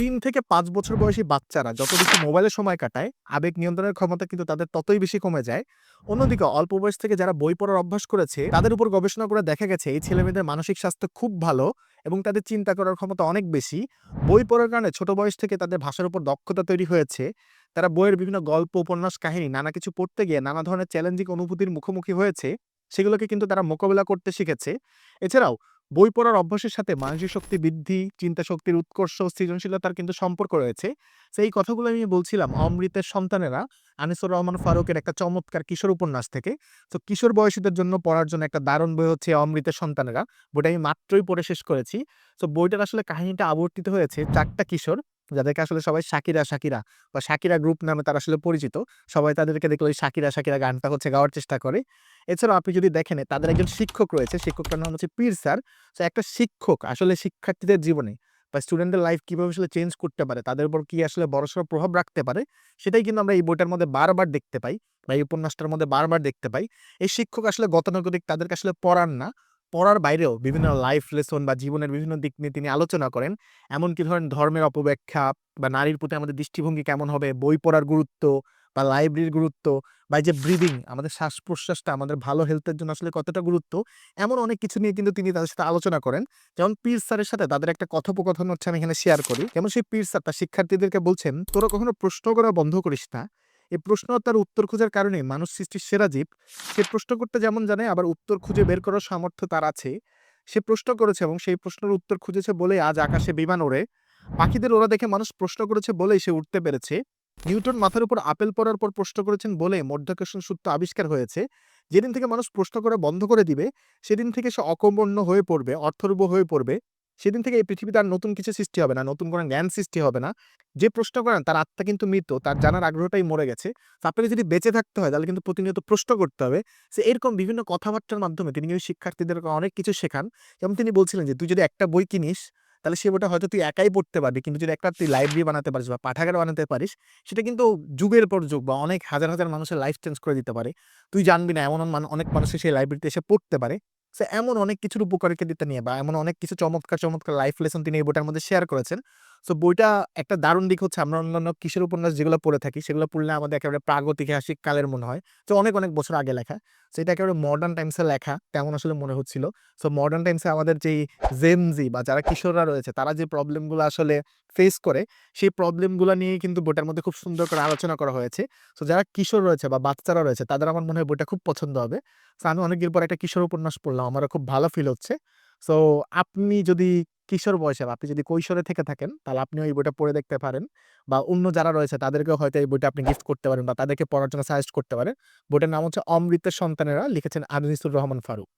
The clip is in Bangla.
তিন থেকে পাঁচ বছর বয়সী বাচ্চারা যত বেশি মোবাইলে সময় কাটায়, আবেগ নিয়ন্ত্রণের ক্ষমতা কিন্তু তাদের ততই বেশি কমে যায়। অন্যদিকে অল্প বয়স থেকে যারা বই পড়ার অভ্যাস করেছে, তাদের উপর গবেষণা করে দেখা গেছে এই ছেলেমেয়েদের মানসিক স্বাস্থ্য খুব ভালো এবং তাদের চিন্তা করার ক্ষমতা অনেক বেশি। বই পড়ার কারণে ছোট বয়স থেকে তাদের ভাষার উপর দক্ষতা তৈরি হয়েছে। তারা বইয়ের বিভিন্ন গল্প, উপন্যাস, কাহিনী নানা কিছু পড়তে গিয়ে নানা ধরনের চ্যালেঞ্জিং অনুভূতির মুখোমুখি হয়েছে। সেগুলোকে কিন্তু তারা মোকাবিলা করতে শিখেছে। এছাড়াও বই পড়ার অভ্যাসের সাথে মানসিক শক্তি বৃদ্ধি, চিন্তা শক্তির উৎকর্ষ, সৃজনশীলতার কিন্তু সম্পর্ক রয়েছে। সেই কথাগুলো আমি বলছিলাম 'অমৃতের সন্তানেরা' আনিসুর রহমান ফারুকের একটা চমৎকার কিশোর উপন্যাস থেকে। তো কিশোর বয়সীদের জন্য পড়ার জন্য একটা দারুণ বই হচ্ছে 'অমৃতের সন্তানেরা'। বইটা আমি মাত্রই পড়ে শেষ করেছি। তো বইটার আসলে কাহিনীটা আবর্তিত হয়েছে চারটা কিশোর, যাদেরকে আসলে সবাই শাকিরা, শাকিরা বা শাকিরা গ্রুপ নামে তারা আসলে পরিচিত। সবাই তাদেরকে দেখলে ওই শাকিরা, শাকিরা গানটা হচ্ছে গাওয়ার চেষ্টা করে। এছাড়াও আপনি যদি দেখেন তাদের একজন শিক্ষক রয়েছে, শিক্ষকটার নাম হচ্ছে পীর স্যার। সো একটা শিক্ষক আসলে শিক্ষার্থীদের জীবনে বা স্টুডেন্টদের লাইফ কীভাবে আসলে চেঞ্জ করতে পারে, তাদের উপর কী আসলে বড়সড় প্রভাব রাখতে পারে, সেটাই কিন্তু আমরা এই বইটার মধ্যে বারবার দেখতে পাই বা এই উপন্যাসটার মধ্যে বারবার দেখতে পাই। এই শিক্ষক আসলে গতানুগতিক তাদেরকে আসলে পড়ান না। পড়ার বাইরেও বিভিন্ন লাইফ লেসন বা জীবনের বিভিন্ন দিক নিয়ে তিনি আলোচনা করেন। এমনকি ধরেন ধর্মের অপব্যাখ্যা বা নারীর প্রতি আমাদের দৃষ্টিভঙ্গি কেমন হবে, বই পড়ার গুরুত্ব বা লাইব্রেরির গুরুত্ব বা যে ব্রিদিং আমাদের শ্বাস-প্রশ্বাসটা আমাদের ভালো হেলথের জন্য আসলে কতটা গুরুত্ব, এমন অনেক কিছু নিয়ে কিন্তু তিনি তাদের সাথে আলোচনা করেন। যেমন পীর স্যারের সাথে তাদের একটা কথোপকথন হচ্ছে আমি এখানে শেয়ার করি। যেমন সেই পীর স্যার তার শিক্ষার্থীদেরকে বলছেন, "তোরা কখনো প্রশ্ন করা বন্ধ করিস না। এই প্রশ্ন তার উত্তর খোঁজার কারণে মানুষ সৃষ্টির সেরা জীব। সে প্রশ্ন করতে যেমন জানে আবার উত্তর খুঁজে বের করার সামর্থ্য তার আছে। সে প্রশ্ন করেছে এবং সেই প্রশ্নের উত্তর খুঁজেছে বলেই আজ আকাশে বিমান ওড়ে। পাখিদের ওরা দেখে মানুষ প্রশ্ন করেছে বলেই সে উঠতে পেরেছে। নিউটন মাথার উপর আপেল পড়ার পর প্রশ্ন করেছেন বলে মধ্যাকর্ষণ সূত্র আবিষ্কার হয়েছে। যেদিন থেকে মানুষ প্রশ্ন করা বন্ধ করে দিবে, সেদিন থেকে সে অকর্মণ্য হয়ে পড়বে, অর্থরূপ হয়ে পড়বে। সেদিন থেকে এই পৃথিবীতে আর নতুন কিছু সৃষ্টি হবে না, নতুন কোনো জ্ঞান সৃষ্টি হবে না। যে প্রশ্ন করেন তার আত্মা কিন্তু মৃত, তার জানার আগ্রহটাই মরে গেছে। আপনাকে যদি বেঁচে থাকতে হয় তাহলে কিন্তু প্রতিনিয়ত প্রশ্ন করতে হবে। সো এরকম বিভিন্ন কথাবার্তার মাধ্যমে তিনি কিন্তু শিক্ষার্থীদেরকে অনেক কিছু শেখান। যেমন তিনি বলছিলেন যে, "তুই যদি একটা বই কিনিস, তাহলে সে বইটা হয়তো তুই একাই পড়তে পারবি। কিন্তু যদি একটা তুই লাইব্রেরি বানাতে পারিস বা পাঠাগার বানাতে পারিস, সেটা কিন্তু যুগের পর যুগ বা অনেক হাজার, হাজার মানুষের লাইফ চেঞ্জ করে দিতে পারে। তুই জানবি না এমন অনেক মানুষের সেই লাইব্রেরিতে এসে পড়তে পারে।" সো এমন অনেক কিছুর উপকারিতা নিয়ে বা এমন অনেক কিছু চমৎকার, চমৎকার লাইফ লেসন তিনি এই বইটার মধ্যে শেয়ার করেছেন। সো বইটা একটা দারুণ দিক হচ্ছে আমরা অন্যান্য কিশোর উপন্যাস যেগুলো পড়ে থাকি, সেগুলো পড়লে আমাদের একেবারে প্রাগৈতিহাসিক কালের মনে হয়। তো অনেক, অনেক বছর আগে লেখা। সো এটা একেবারে মডার্ন টাইমসে লেখা তেমন আসলে মনে হচ্ছিল। সো মডার্ন টাইমসে আমাদের যেই জেন জি বা যারা কিশোররা রয়েছে তারা যে প্রবলেমগুলো আসলে ফেস করে, সেই প্রবলেমগুলা নিয়েই কিন্তু বইটার মধ্যে খুব সুন্দর করে আলোচনা করা হয়েছে। সো যারা কিশোর রয়েছে বা বাচ্চারা রয়েছে তাদের আমার মনে হয় বইটা খুব পছন্দ হবে। সো আমি অনেকদিন পর একটা কিশোর উপন্যাস পড়লাম। আমারও খুব ভালো ফিল হচ্ছে। সো আপনি যদি কিশোর বয়সে আপনি যদি কৈশোরে থেকে থাকেন, তাহলে আপনি ওই বইটা পড়ে দেখতে পারেন। বা অন্য যারা রয়েছে তাদেরকেও হয়তো এই বইটা আপনি গিফট করতে পারেন বা তাদেরকে পড়ার জন্য সাজেস্ট করতে পারেন। বইটার নাম হচ্ছে 'অমৃতের সন্তানেরা' লিখেছেন আনিসুর রহমান ফারুক।